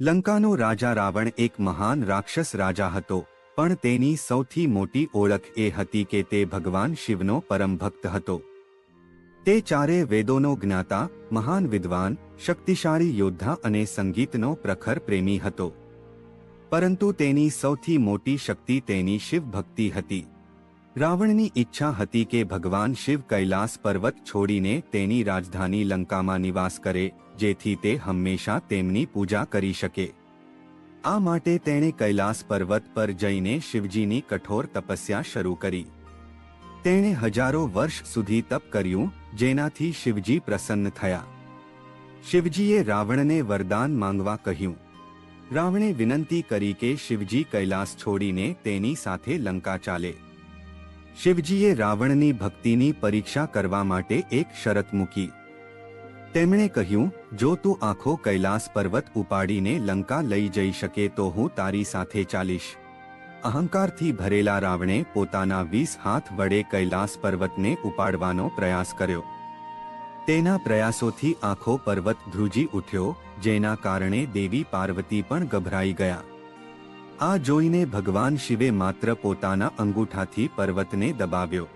લંકાનો રાજા રાવણ એક મહાન રાક્ષસ રાજા હતો, પણ તેની સૌથી મોટી ઓળખ એ હતી કે તે ભગવાન શિવનો પરમ ભક્ત હતો. તે ચારે વેદોનો જ્ઞાતા, મહાન વિદ્વાન, શક્તિશાળી યોદ્ધા અને સંગીતનો પ્રખર પ્રેમી હતો. પરંતુ તેની સૌથી મોટી શક્તિ તેની શિવ ભક્તિ હતી. રાવણની ઈચ્છા હતી કે ભગવાન શિવ કૈલાસ પર્વત છોડીને તેની રાજધાની લંકામાં નિવાસ કરે જેથી તે હંમેશા તેમની પૂજા કરી શકે. આ માટે તેણે કૈલાસ પર્વત પર જઈને શિવજીની કઠોર તપસ્યા શરૂ કરી. તેણે હજારો વર્ષ સુધી તપ કર્યું, જેનાથી શિવજી પ્રસન્ન થયા. શિવજીએ રાવણને વરદાન માંગવા કહ્યું. રાવણે વિનંતી કરી કે શિવજી કૈલાસ છોડીને તેની સાથે લંકા ચાલે. શિવજીએ રાવણની ભક્તિની પરીક્ષા કરવા માટે એક શરત મૂકી. તેમણે કહ્યું, જો તું આખો કૈલાસ પર્વત ઉપાડીને લંકા લઈ જઈ શકે તો હું તારી સાથે ચાલીશ. અહંકારથી ભરેલા રાવણે પોતાના વીસ હાથ વડે કૈલાસ પર્વતને ઉપાડવાનો પ્રયાસ કર્યો. તેના પ્રયાસોથી આખો પર્વત ધ્રુજી ઉઠ્યો, જેના કારણે દેવી પાર્વતી પણ ગભરાઈ ગયા. આ જોઈને ભગવાન શિવે માત્ર પોતાના અંગૂઠાથી પર્વતને દબાવ્યો.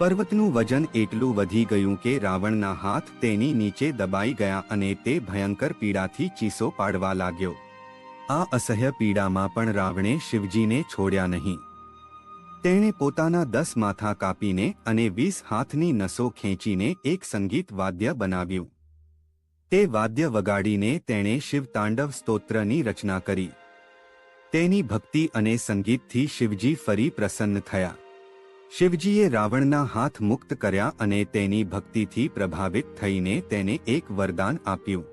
પર્વતનું વજન એટલું વધી ગયું કે રાવણના હાથ તેની નીચે દબાઈ ગયા અને તે ભયંકર પીડાથી ચીસો પાડવા લાગ્યો. આ અસહ્ય પીડામાં પણ રાવણે શિવજીને છોડ્યા નહીં. તેણે પોતાના દસ માથા કાપીને અને વીસ હાથની નસો ખેંચીને એક સંગીત વાદ્ય બનાવ્યું. તે વાદ્ય વગાડીને તેણે શિવ તાંડવ સ્તોત્રની રચના કરી. તેની ભક્તિ અને સંગીતથી શિવજી ફરી પ્રસન્ન થયા. શિવજીએ રાવણના હાથ મુક્ત કર્યા અને તેની ભક્તિથી પ્રભાવિત થઈને તેને એક વરદાન આપ્યું.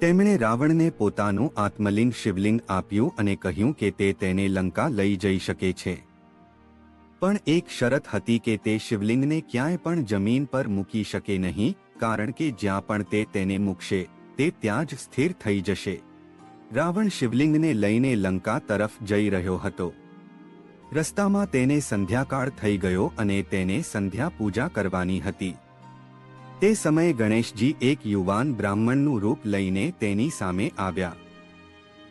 તેમણે રાવણને પોતાનું આત્મલિંગ શિવલિંગ આપ્યું અને કહ્યું કે તે તેને લંકા લઈ જઈ શકે છે. પણ એક શરત હતી કે તે શિવલિંગને ક્યાંય પણ જમીન પર મૂકી શકે નહીં, કારણ કે જ્યાં પણ તે તેને મૂકશે, તે ત્યાં જ સ્થિર થઈ જશે. રાવણ શિવલિંગને લઈને લંકા તરફ જઈ રહ્યો હતો. રસ્તામાં તેને સંધ્યાકાળ થઈ ગયો અને તેને સંધ્યા પૂજા કરવાની હતી. તે સમયે ગણેશજી એક યુવાન બ્રાહ્મણનું રૂપ લઈને તેની સામે આવ્યા.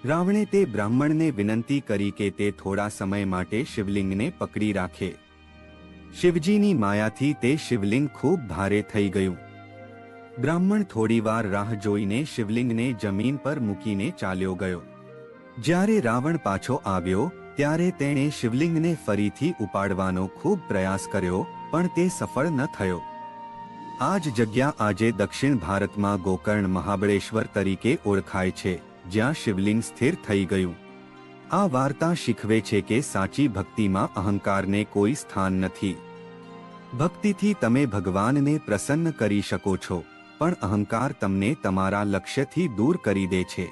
રાવણે તે બ્રાહ્મણને વિનંતી કરી કે તે થોડા સમય માટે શિવલિંગને પકડી રાખે. શિવજીની માયાથી તે શિવલિંગ ખૂબ ભારે થઈ ગયું. બ્રાહ્મણ થોડીવાર રાહ જોઈને શિવલિંગને જમીન પર મૂકીને ચાલ્યો ગયો. જ્યારે રાવણ પાછો આવ્યો ત્યારે તેણે શિવલિંગને ફરીથી ઉપાડવાનો ખૂબ પ્રયાસ કર્યો, પણ તે સફળ ન થયો. આ જ જગ્યા આજે દક્ષિણ ભારતમાં ગોકર્ણ મહાબળેશ્વર તરીકે ઓળખાય છે, જ્યાં શિવલિંગ સ્થિર થઈ ગયું. આ વાર્તા શીખવે છે કે સાચી ભક્તિમાં અહંકારને કોઈ સ્થાન નથી. ભક્તિથી તમે ભગવાનને પ્રસન્ન કરી શકો છો, પણ અહંકાર તમને તમારા લક્ષ્યથી દૂર કરી દે છે.